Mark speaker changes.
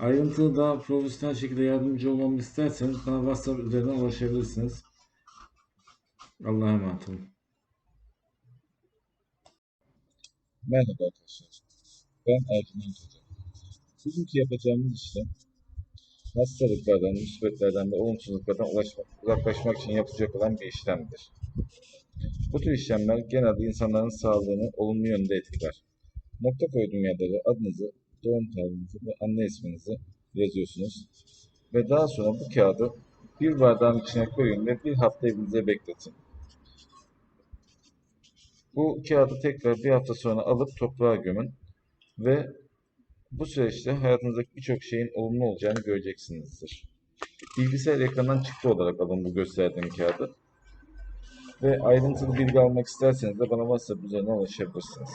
Speaker 1: Ayrıntılı daha profesyonel şekilde yardımcı olmamı isterseniz bana WhatsApp üzerinden ulaşabilirsiniz. Allah'a emanet olun.
Speaker 2: Merhaba arkadaşlar. Ben Ercüment Hoca. Bugünkü yapacağımız işlem hastalıklardan, musibetlerden ve olumsuzluklardan ulaşmak, uzaklaşmak için yapılacak olan bir işlemdir. Bu tür işlemler genelde insanların sağlığını olumlu yönde etkiler. Nokta koyduğum yerlere adınızı, doğum tarihinizi ve anne isminizi yazıyorsunuz. Ve daha sonra bu kağıdı bir bardağın içine koyun ve bir hafta evinize bekletin. Bu kağıdı tekrar bir hafta sonra alıp toprağa gömün ve bu süreçte hayatınızdaki birçok şeyin olumlu olacağını göreceksinizdir. Bilgisayar ekranından çıktı olarak alın bu gösterdiğim kağıdı. Ve ayrıntılı bilgi almak isterseniz de bana WhatsApp üzerinden ulaşabilirsiniz.